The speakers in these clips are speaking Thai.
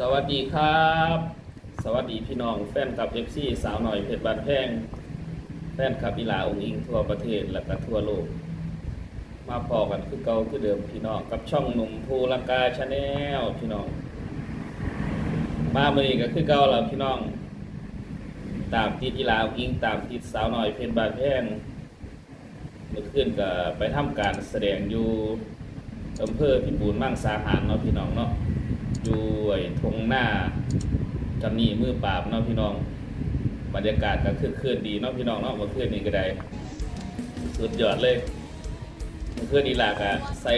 สวัสดีครับ สวัสดีพี่น้องแฟนคลับเอฟซีสาวหน่อยเพชรบานแพงแฟนคลับอีลาองค์อิงทั่วประเทศและก็ทั่วโลก มาพอกันคือเก่าคือเดิมพี่น้องกับช่องหนุ่มภูลังกาชาแนลพี่น้อง มาเมื่อนี้ก็คือเก่าแล้วพี่น้อง ตามติดอีลาองค์อิงตามติดสาวหน่อยเพชรบานแพงเมื่อคืนก็ไปทำการแสดงอยู่อำเภอพิบูลมั่งสาหารเนาะพี่น้องเนาะ อยู่ทงหน้าจำนี่มือปราบเนาะพี่น้อง บรรยากาศก็คือเคลื่อนดีเนาะพี่น้องเนาะเมื่อนนี้ก็ได้สุดยอดเลยเมื่อนนี้หลากอะใส่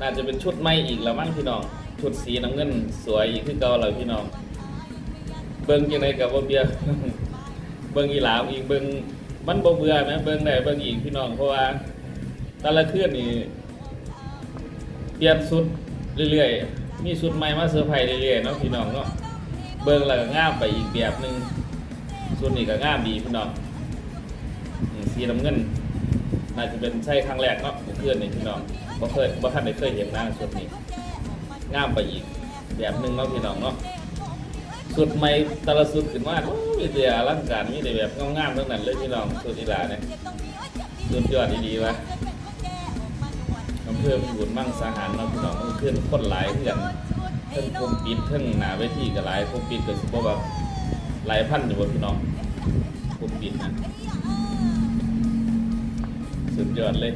น่าจะเป็นชุดใหม่อีกแล้วมั้งพี่น้อง ชุดสีน้ำเงินสวยอีกคือเก่าแล้วพี่น้อง เบิ่งจังไดกับบ่เบียเบิ่งอีหลาอีกเบิ่งมันบ่เบื่อนะเบิ่งได้เบิ่งอีกพี่น้องเพราะว่าแต่ละเคลื่อนนี่เปลี่ยนชุดเรื่อยๆ มีชุดใหม่มาเซอร์ไพรส์เรื่อยๆเนาะพี่น้องเนาะเบิ่งแล้วก็งามไปอีกแบบหนึ่งชุดนี้ก็งามดีพี่น้องสีน้ำเงินน่าจะเป็นใช่ครั้งแรกเนาะเมื่อคืนนี่พี่น้องบ่เคยบ่ทันได้เคยเห็นหน้าชุดนี้งามไปอีกแบบหนึ่งเนาะพี่น้องเนาะสุดใหม่ตละสุดขึ้นมาโอ้ยมีแต่อลังการมีแต่แบบงามๆทั้งนั้นเลยพี่น้องสุดอีหลาเนี่ยสุดยอดดีๆวะ อำเภอพิบูลมั่งสาหารเนาพี่น้องเพื่อนคนหลายเพื่อนเพิ่งคุมปิดเพิ่งหนาเวทีก็หลายคุมปิดก็สิบ่แบบหลายพันอยู่บ่พี่น้องคุมปิดนะสุดยอดเลย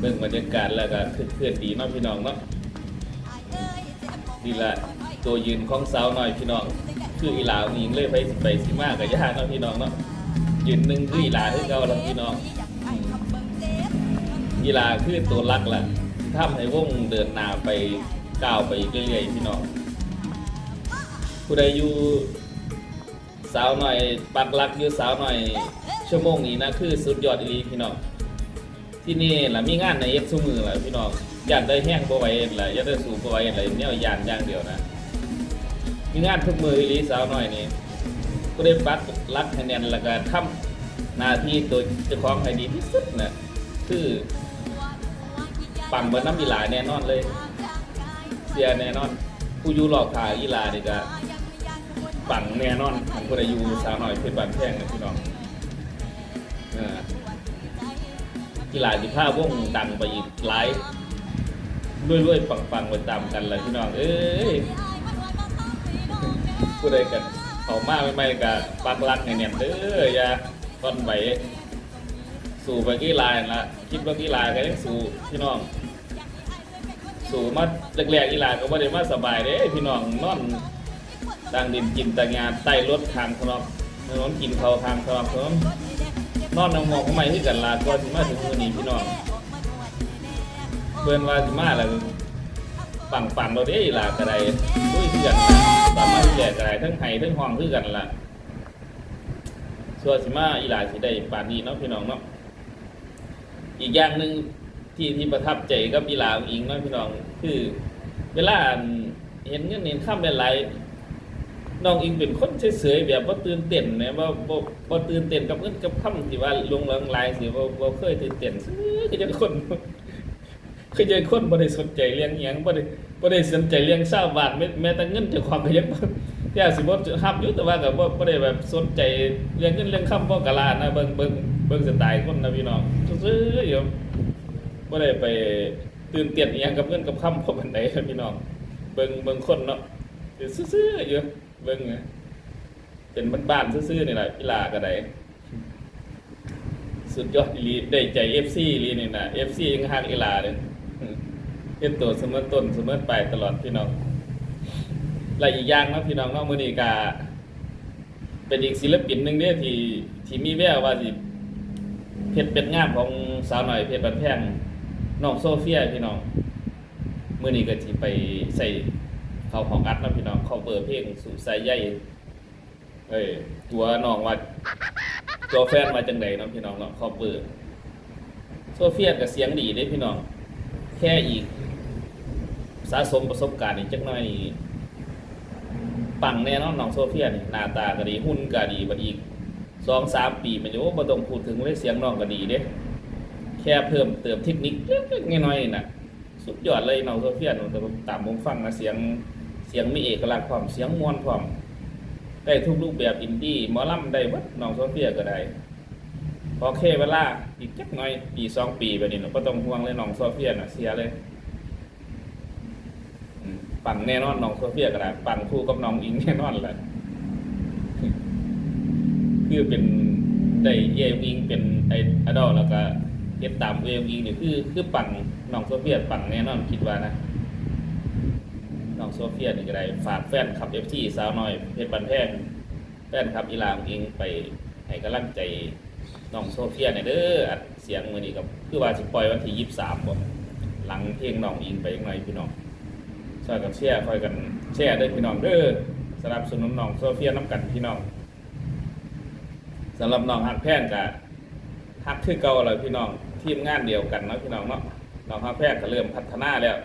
เบิ่งบรรยากาศแล้วก็คือเคลื่อนดีเนาะพี่น้องเนาะนี่แหละตัวยืนของสาวหน่อยพี่น้อง คืออีหลาวนี่เลยไปไปสิมากกับย่าเนาะพี่น้องเนาะยืนหนึ่งคืออีหลาคือเก่าแล้วพี่น้อง กีฬาคือตัวรักแหละทำให้วงเดินหน้าไปก้าวไปเรื่อยๆพี่น้องผู้ใดอยู่สาวหน่อยปักหลักอยู่สาวหน่อย ชั่วโมงนี้นะคือสุดยอดอีลีพี่น้องที่นี่ล่ะมีงานในเอ็กซ์ซุมือแหละพี่น้องอยากได้แห้งบ่ไหวแหละอยากได้สูงบ่ไหวอะไรเนี่ยยานอย่างเดียวนะมีงานทุกมืออีลีสาวหน่อยนี่ก็ได้ปักหลักให้แน่นแล้วก็ทำหน้าที่ตัวเจ้าของให้ดีที่สุดนะคือ ปั่นเบิร์น้ำอีหลาแน่นอนเลย เสียแน่นอน ผู้อยู่หลอกขายอีหลานี่ก็ปั่นแน่นอนของคนอายุสาวหน่อยเพชรบานแพงนะพี่น้องเอออีหลาสิผ้าวงดังไปอีกหลายรวยๆปังๆไปตามกันเลยพี่น้อง เอ้ยผู้ใดกันเขามากไม่ไม่กับปักลักให้แน่นเด้ออย่าต้นไหว สู่ไปกี่ลายนั่นละคิดว่ากี่ลายก็ยังสู่พี่น้อง สู่มาแรกๆอีลายก็บ่าได้มาสบายเด้พี่น้องนอนดังดินกินตะงานใต้รถทางถนนถนนกินเขาทางถนนถนนนอนน้ำหมอกก็ไม่ที่กันลาก่อนสิมาถึงมือนี้พี่น้องเพิ่นว่าสิมาแล้วปังปังเราเด้อีลาก็ได้ด้วยคือกันตามมาที่แรกก็ไดทั้งไห้ทั้งห้องคือกันล่ะส่วนสิมาอีหลาสิได้ป่านนี้เนาะพี่น้องเนาะ อีกอย่างหนึ่งที่ที่ประทับใจกับอีหลาของอิงน้อยพี่น้อง คือ เวลาเห็นเงินเห็นข้ามหลายๆน้องอิงเป็นคนเฉยๆแบบว่าตื่นเต้นนะว่าว่าตื่นเต้นกับเงินกับข้ามที่ว่าลงเริงลายสิว่าว่าเคยตื่นเต้นซื้อคือจะคนคือจะคนบ่ได้สนใจเรื่องอิหยังบ่ได้บ่ได้สนใจเรื่องชาวบ้านแม้แม้แต่เงินจ้าของก็ยัง บ่ที่อาสิบ่ฮับอยู่แต่ว่าก็บ่บ่ได้แบบสนใจเรื่องเงินเรื่องคำบ่กะลานะเบิ่งเบิ่งเบิ่งสไตล์คนนะพี่น้องซื่อๆอยู่บ่ได้ไปตื่นเต้นอีหยังกับเงินกับคำพอปานใดครับพี่น้องเบิ่งเบิ่งคนเนาะซื่อๆอยู่เบิ่งเป็นบ้านๆซื่อๆนี่แหละกีฬาก็ได้สุดยอดอีลีได้ใจ FC อีลีนี่นะ FC ยังฮักอีลาเลยเฮ็ดตัวเสมอต้นเสมอปลายตลอดพี่น้อง และอีกอย่างนะพี่น้องนาะมื้อนี้ก็เป็นอีกศิลปินหนึ่งเด้อที่ที่มีแววว่าสิเพชรเป็นงามของสาวหน่อยเพชรบันแพงน้องโซเฟียพี่น้องมือนี้ก็สิไปใส่เข้าห้องอัดนะพี่น้องเข้าเปิดเพลงสู่สายใยเอ้ยตัวน้องว่าตัวแฟนมาจังไดเนะพี่น้องเนาะขอเปิดโซเฟียก็เสียงดีเด้พี่น้อง แค่อีกสะสมประสบการณ์อีกจักหน่อยนี่ ปังแน่นอนน้องโซเฟียนี่หน้าตาก็ดีหุ่นก็ดีบัดอีกสองสามปีมันอยู่บ่ต้องพูดถึงเลยเสียงน้องก็ดีเด้แค่เพิ่มเติมเทคนิคเล็กๆน้อยๆน่ะ สุดยอดเลยน้องโซเฟียนแต่ตามผมฟังนะเสียงเสียงมีเอกลักษณ์ความเสียงมวลความได้ทุกรูปแบบอินดี้มอลำได้เบัดน้องโซเฟียก็ได้พอเคเวลาอีกจักหน่อยปีสองปีแบบนี้เนาก็ต้องห่วงเลยน้องโซเฟียน่ะเสียเลย ปังแน่นอนน้องโซเฟียก็ได้ปังคู่กับน้องอิงแน่นอนแหละคือเป็นได้เอวิงเป็นไออดอลแล้วก็เก็บตามเอวิงเนี่ยคือคือปังน้องโซเฟียปังแน่นอนคิดว่านะน้องโซเฟียนี่ก็ได้ฝากแฟนคลับเอฟซีสาวน้อยเพชรบันแพงแฟนคลับอีลามอิงไปให้กำลังใจน้องโซเฟียเนี่ยเด้ออัดเสียงมือนี้กับคือว่าสิปล่อยวันที่ยี่สิบสามบ่หลังเพลงน้องอิงไปอีกหน่อยพี่น้อง ช่วยกันแชร์ช่วยกันแชร์ด้พี่น้องเด้อสนับสนุนน้องโซเฟียน้ำกันพี่น้องสำหรับน้องฮักแพงกับฮักคือเก่าเลยพี่น้องทีมงานเดียวกันเนาะพี่น้องเนาะน้องฮักแพงก็เริ่มพัฒนาแล้ว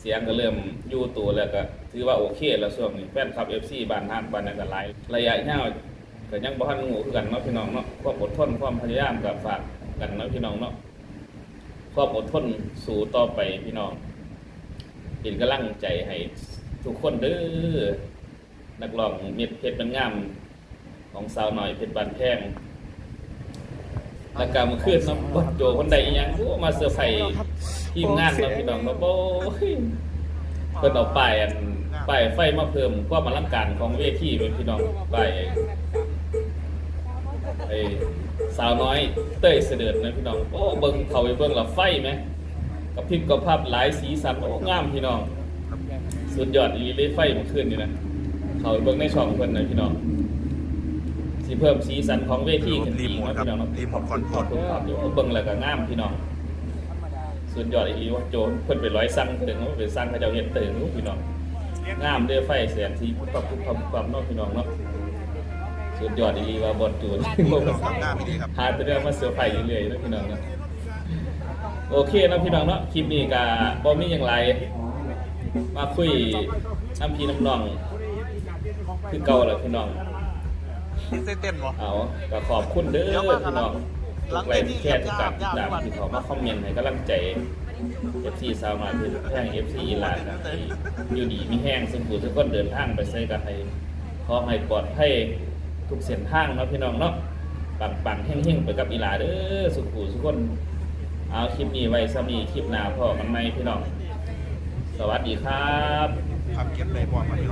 เสียงก็เริ่มยู่ตัวแล้วก็ถือว่าโอเคแล้วช่วงนี้แฟนคลับ FC บ้านฮักบ้านนั้ก็หลายระยะยาวก็ยังบ่ทันงูคือกันเนาะพี่น้องเนาะความอดทนความพยายามกับฝากกันเนาะพี่น้องเนาะความอดทนสู่ต่อไปพี่น้อง เป็นกำลังใจให้ทุกคนเด้อนักร้องเม็ดเพชรมันงามของสาวหน่อยเป็นบันแพงแล้วก็มาขึ้นน้ำบดโจคนใดอีหยังโอ้มาเซอร์ไพรส์ทีมงานเนาะพี่น้องเนาะโอ้ยเพิ่นเอาป้ายอันป้ายไฟมาเพิ่มความอลังการของเวทีโดยพี่น้องป้ายไอ้สาวน้อยเต้ยเสด็จนะพี่น้องโอ้เบิ่งเข้าไปเบิ่งและไฟไหม กับพริบกับภาพหลายสีสันโอ้งามพี่น้อง สุดยอดอีหลีเลยไฟมันขึ้นอยู่นะเขาไปเบิ่งในช่องเพิ่นนะพี่น้องสิเพิ่มสีสันของเวทีขึ้นรีอีกโมทนะครับพี่น้องเนาะรีโมทคอนโทรลขอบณครับเดี๋ยวเบิ่งแล้วก็งามพี่น้อง สุดยอดอีหลีว่าโจรเพิ่นไปร้อยสั่งถึงว่าไปสั่งเขาเจ้าเฮ็ดถึงพี่น้องงามเด้อไฟแสงสีปั๊บปุ๊บปั๊บปั๊บเนาะพี่น้องเนาะสุดยอดอีหลีว่าบอดโจรทำหน้าไม่ดีครับหาแต่เรื่องมาเสือไฟอยู่เรื่อยๆเนาะพี่น้องเนาะ โอเคเนาะพี่น้องเนาะคลิปนี้ก็บ่มีหยังไร มาคุยน้ำพี่น้ำน้องคือเก่าแหละพี่น้องนี่เส้นเต้นบ่เอาก็ขอบคุณเด้อเดี๋ยวมาพี่น้องหลังไว้เวทีแค่ทุกการติดตามยากๆที่เขามาคอมเมนต์ให้กำลังใจ FC สาวมาที่แพง FC อีหลานนะให้อยู่ดีมีแห้งสมบูรณ์ทุกคนเดินทางไปใส่กันให้ขอให้ปลอดภัยทุกเส้นทางเนาะพี่น้องเนาะปังปังๆแห้งๆไปกับอีหลาเด้อสุขุทุกคน เอาคลิปนี้ไว้สมีคลิปหน้าพ่อกันไหมพี่น้อง สวัสดีครับ ครับเก็บเลยบอกมาพี่น้อง